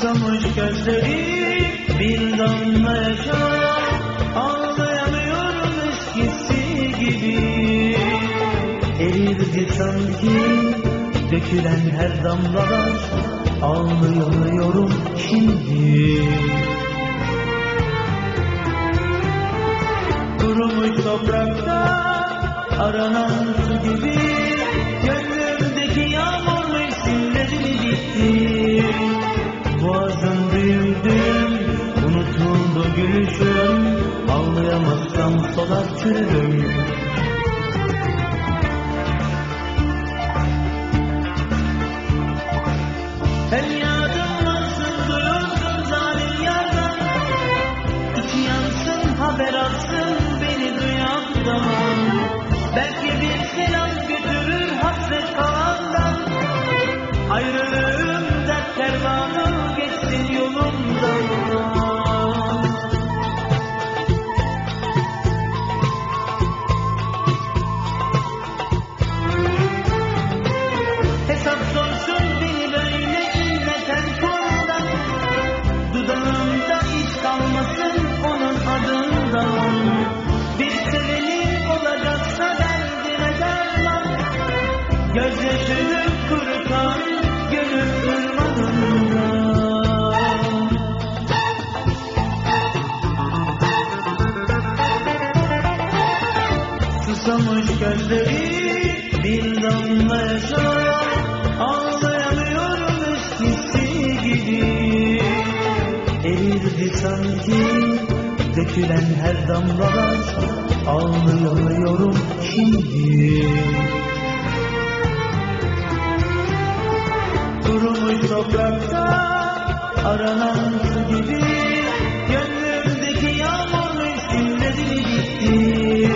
susamış gözleri bir damla yaşar. Ağlayamıyorum eskisi gibi. Erirdi sanki dökülen her damlalar. Ağlayamıyorum şimdi. Kurumuş toprakta aranan Ağlayamazsam solar çürürüm Gözyaşını kurutan gönül ırmadından Susamış gözleri bir damla yaşa Ağlayamıyorum eskisi gibi. Erirdi sanki dökülen her damlalar aranan su gibi Gönlümdeki yağmur mevsimleri bitti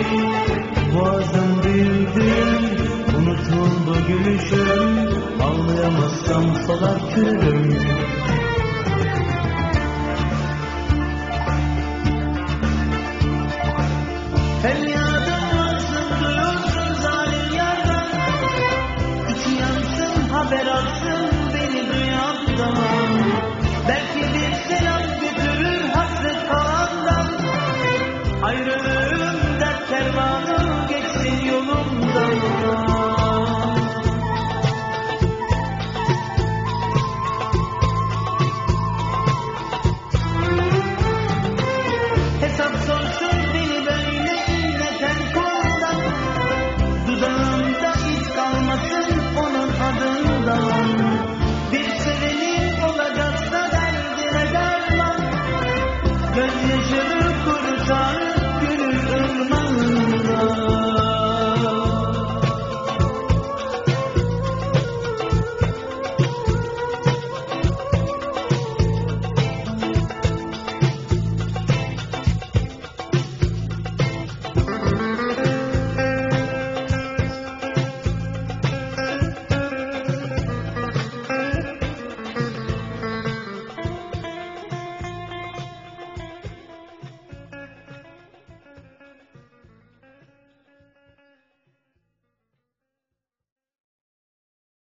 Boğazım büyüdü Unutuldu gülüşüm. Ağlayamazsam solar çürürüm